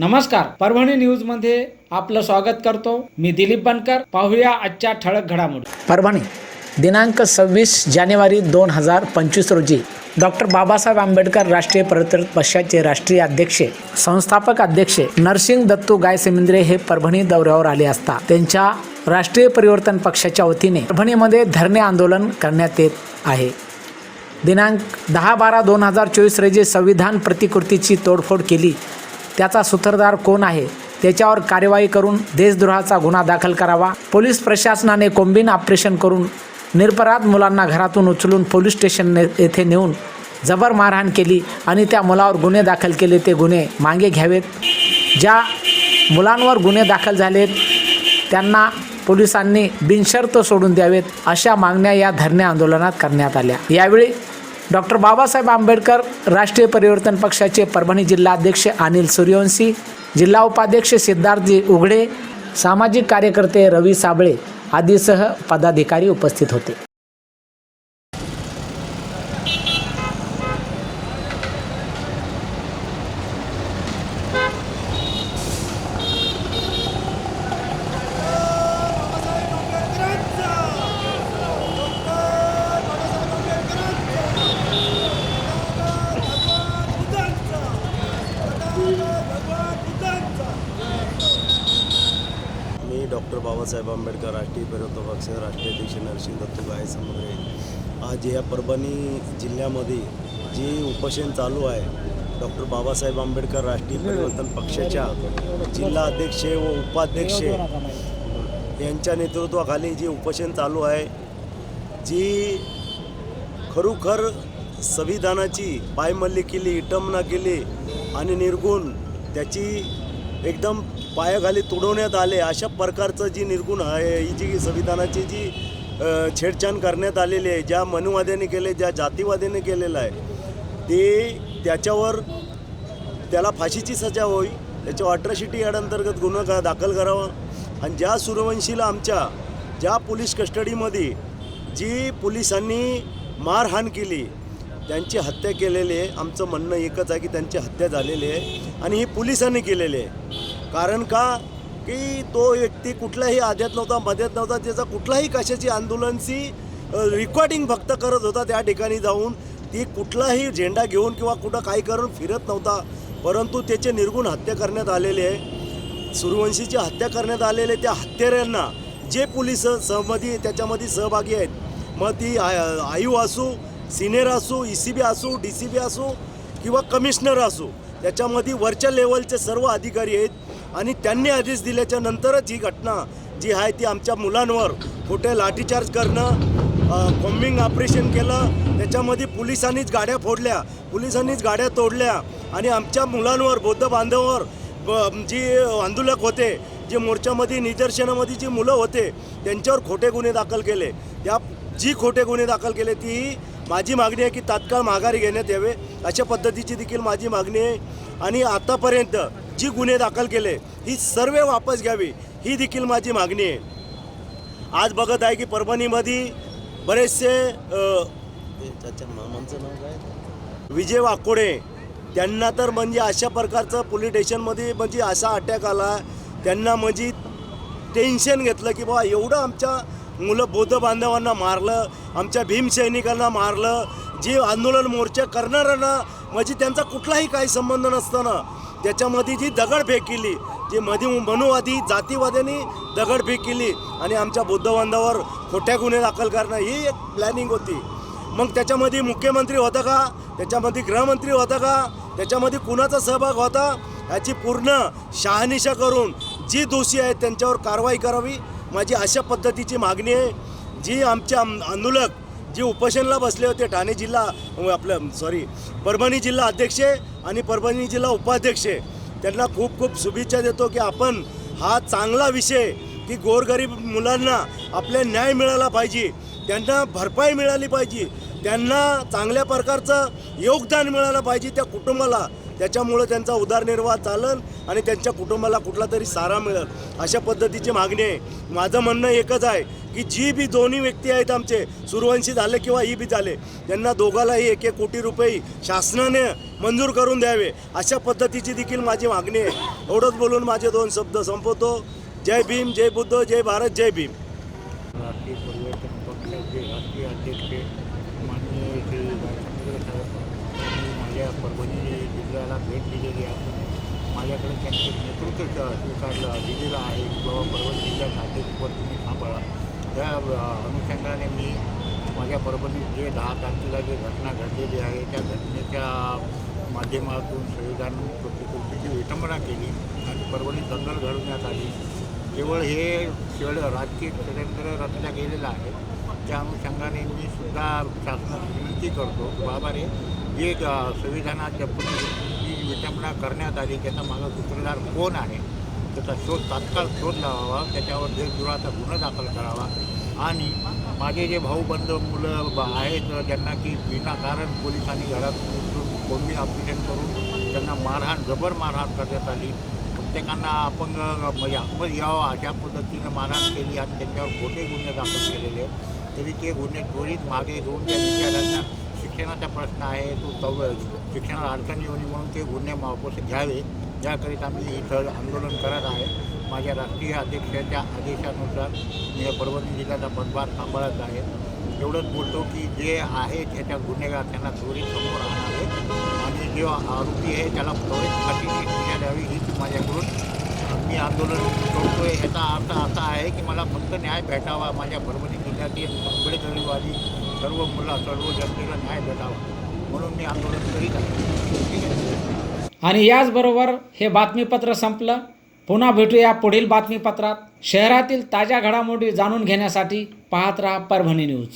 नमस्कार परभणी न्यूजमध्ये आपलं स्वागत करतो. मी दिलीप बनकर पाहूया आजच्या ठळक घडामोडी. परभणी दिनांक सव्वीस जानेवारी दोन हजार पंचवीस रोजी डॉक्टर बाबासाहेब आंबेडकर राष्ट्रीय परिवर्तन पक्षाचे राष्ट्रीय अध्यक्ष संस्थापक अध्यक्ष नरसिंग दत्तू गायसेमिंद्रे हे परभणी दौऱ्यावर आले असता त्यांच्या राष्ट्रीय परिवर्तन पक्षाच्या वतीने परभणीमध्ये धरणे आंदोलन करण्यात येत आहे. दिनांक दहा बारा दोन हजार चोवीस रोजी संविधान प्रतिकृतीची तोडफोड केली. त्याचा सूत्रधार कोण आहे? त्याच्यावर कार्यवाही करून देशद्रोहाचा गुन्हा दाखल करावा. पोलीस प्रशासनाने कोंबीन ऑपरेशन करून निरपराध मुलांना घरातून उचलून पोलीस स्टेशन येथे नेऊन जबर मारहाण केली आणि त्या मुलावर गुन्हे दाखल केले. ते गुन्हे मागे घ्यावेत. ज्या मुलांवर गुन्हे दाखल झालेत त्यांना पोलिसांनी बिनशर्त सोडून द्यावेत अशा मागण्या या धरणे आंदोलनात करण्यात आल्या. यावेळी डॉक्टर बाबासाहेब आंबेडकर राष्ट्रीय परिवर्तन पक्षाचे परभणी जिल्हाध्यक्ष अनिल सूर्यवंशी जिल्हा उपाध्यक्ष सिद्धार्थजी उघडे सामाजिक कार्यकर्ते रवी साबळे आदीसह पदाधिकारी उपस्थित होते. बाबासाहेब आंबेडकर राष्ट्रीय विरोध पक्ष राष्ट्रीय अध्यक्ष नरसिंह दत्तू गाय समुद्रे. आज या परभणी जिल्ह्यामध्ये जी उपोषण चालू आहे डॉक्टर बाबासाहेब आंबेडकर राष्ट्रीय परिवर्तन पक्षाच्या जिल्हा अध्यक्ष व उपाध्यक्ष यांच्या नेतृत्वाखाली जे उपोषण चालू आहे जी खरोखर संविधानाची पायमल्ली केली इटमना केली आणि निर्गुण त्याची एकदम पायाखाली तुडवण्यात आले अशा प्रकारचं जी निर्गुण आहे ही जी संविधानाची जी छेडछाड करण्यात आलेली आहे ज्या मनुवाद्याने केले ज्या जातीवाद्याने केलेलं आहे ते त्याच्यावर त्याला फाशीची सजा होई त्याच्या अट्रॉसिटी ॲड अंतर्गत गुन्हा का दाखल करावा. आणि ज्या सूर्यवंशीला आमच्या ज्या पोलीस कस्टडीमध्ये जी पोलिसांनी मारहाण केली त्यांची हत्या केलेली आहे आमचं म्हणणं एकच आहे की त्यांची हत्या झालेली आहे. आणि ही पोलिसांनी केलेली आहे. कारण का? की तो व्यक्ती कुठल्याही आद्यात नव्हता मध्यात नव्हता त्याचा कुठलाही कशाची आंदोलनची रेकॉर्डिंग फक्त करत होता त्या ठिकाणी जाऊन. ती कुठलाही झेंडा घेऊन किंवा कुठं काही करून फिरत नव्हता. परंतु त्याचे निर्गुण हत्या करण्यात आलेले आहे. सूर्यवंशीची हत्या करण्यात आलेले त्या हत्याऱ्यांना जे पोलीस सहमती त्याच्यामध्ये सहभागी आहेत. मग ती आय आयु असू सिनियर असू ई सी बी असू डी सी बी असू किंवा कमिशनर असू त्याच्यामध्ये वरच्या लेवलचे सर्व अधिकारी आहेत. आणि त्यांनी आदेश दिल्याच्या नंतरच ही घटना जी आहे ती आमच्या मुलांवर कुठे लाठीचार्ज करणं कॉम्बिंग ऑपरेशन केलं त्याच्यामध्ये पोलिसांनीच गाड्या फोडल्या पोलिसांनीच गाड्या तोडल्या आणि आमच्या मुलांवर बौद्ध बांधवावर ब- जी आंदोलक होते जे मोर्चामध्ये निदर्शनामध्ये जी मुलं होते त्यांच्यावर खोटे गुन्हे दाखल केले. त्या जी खोटे गुन्हे दाखल केले ती माझी मागणी आहे की तात्काळ माघारी घेण्यात यावे अशा पद्धतीची देखील माझी मागणी आहे. आणि आतापर्यंत जी गुन्हे दाखल केले ही सर्व वापस घ्यावी ही देखील माझी मागणी आहे. आज बघत आहे की परभणीमध्ये बरेचसे मामांचं नाव काय विजय वाकोडे त्यांना तर म्हणजे अशा प्रकारचं पोलीस स्टेशनमध्ये म्हणजे असा अटॅक आला त्यांना म्हणजे टेन्शन घेतलं की बाबा एवढं आमच्या मुलं बौद्ध बांधवांना मारलं आमच्या भीमसैनिकांना मारलं जे आंदोलन मोर्चा करणाऱ्यांना म्हणजे त्यांचा कुठलाही काही संबंध नसताना त्याच्यामध्ये जी दगडफेक केली जी मध्ये मनुवादी जातीवाद्यांनी दगडफेक केली आणि आमच्या बौद्ध बांधवावर खोट्या गुन्हे दाखल करणं ही एक प्लॅनिंग होती. मग त्याच्यामध्ये मुख्यमंत्री होता का? त्याच्यामध्ये गृहमंत्री होता का? त्याच्यामध्ये कुणाचा सहभाग होता? याची पूर्ण शहानिशा करून जी दोषी आहेत त्यांच्यावर कारवाई करावी माझी अशा पद्धतीची मागणी आहे. जी आमच्या आम- आंदोलक जे उपोषणला बसले होते ठाणे जिल्हा आपलं सॉरी परभणी जिल्हा अध्यक्ष आणि परभणी जिल्हा उपाध्यक्ष त्यांना खूप खूप शुभेच्छा देतो की आपण हा चांगला विषय की गोरगरीब मुलांना आपल्या न्याय मिळाला पाहिजे त्यांना भरपाई मिळाली पाहिजे त्यांना चांगल्या प्रकारचं योगदान मिळालं पाहिजे त्या कुटुंबाला. त्याच्यामुळं त्यांचा उदारनिर्वाह चालन आणि त्यांच्या कुटुंबाला कुठला तरी सारा मिळेल. अशा पद्धतीची मागणी आहे. माझं म्हणणं एकच आहे की जी बी दोन्ही व्यक्ती आहेत आमचे सूर्यवंशी झाले किंवा ही बी झाले त्यांना दोघालाही एक एक कोटी रुपये शासनाने मंजूर करून द्यावे. अशा पद्धतीची देखील माझी मागणी आहे. एवढंच बोलून माझे दोन शब्द संपवतो. जय भीम जय बुद्ध जय भारत जय भीम. राष्ट्रीय परिवर्तन पक्षाचे राष्ट्रीय अध्यक्ष माननीय श्री राजचंद्र परभणी जिल्ह्याला भेट दिलेली आहे माझ्याकडे त्यांचे नेतृत्व स्वीकारलं. दिलेलं आहे किंवा परभणी जिल्ह्यात अध्यक्षपद तुम्ही सांभाळा त्या अनुषंगाने मी माझ्या परभणीत जे दहा तारखेला जे घटना घडलेली आहे त्या घटनेच्या माध्यमातून संविधान कृतीची विटंबना केली आणि परभणीत दंगल घडवण्यात आली. केवळ हे केवळ राजकीय षडयंत्र रचल्या गेलेलं आहे. त्या अनुषंगाने मी सुद्धा शासनास विनंती करतो बाबा रे जे संविधानाच्या जी विटंबना करण्यात आली त्याचा माझा सूत्रधार कोण आहे? त्याचा शोध तात्काळ शोध लावावा त्याच्यावर देशद्रोहाचा गुन्हा दाखल करावा आणि माझे जे भाऊबंद मुलं आहेत ज्यांना की विनाकारण पोलिसांनी घरात घुसून कोंबी ऑपरेशन करून त्यांना मारहाण जबर मारहाण करण्यात आली. प्रत्येकांना अपंग म्हणजे अपंग यावं अशा पद्धतीनं मारहाण केली आणि त्यांच्यावर खोटे गुन्हे दाखल केलेले तरी ते गुन्हे त्वरित मागे घेऊन त्या विचारांना शिक्षणाचा प्रश्न आहे तो चौ शिक्षणाला अडचण येऊ नये म्हणून ते गुन्हे वापस घ्यावे. याकरिता मी इथं आंदोलन करत आहे. माझ्या राष्ट्रीय अध्यक्षाच्या आदेशानुसार मी या परभणी जिल्ह्याचा पदभार सांभाळत आहे. एवढंच बोलतो की जे आहे त्याच्या गुन्हेगार त्यांना त्वरित समोर आणावे आणि जो आरोपी आहे त्याला त्वरित फाशीची शिक्षा द्यावी हीच माझ्याकडून मी आंदोलन करू आहे याचा अर्थ असा आहे की मला फक्त न्याय भेटावा. माझ्या परभणी जिल्ह्यातील आंबेडकरीवादी सर्व मुला सर्व जनतेला न्याय भेटावा. म्हणून मी आंदोलन करीत आहे. ठीक आहे? आणि याचबरोबर हे बातमीपत्र संपलं. पुन्हा भेटूया पुढील बातमीपत्रात. शहरातील ताज्या घडामोडी जाणून घेण्यासाठी पाहत राहा परभणी न्यूज.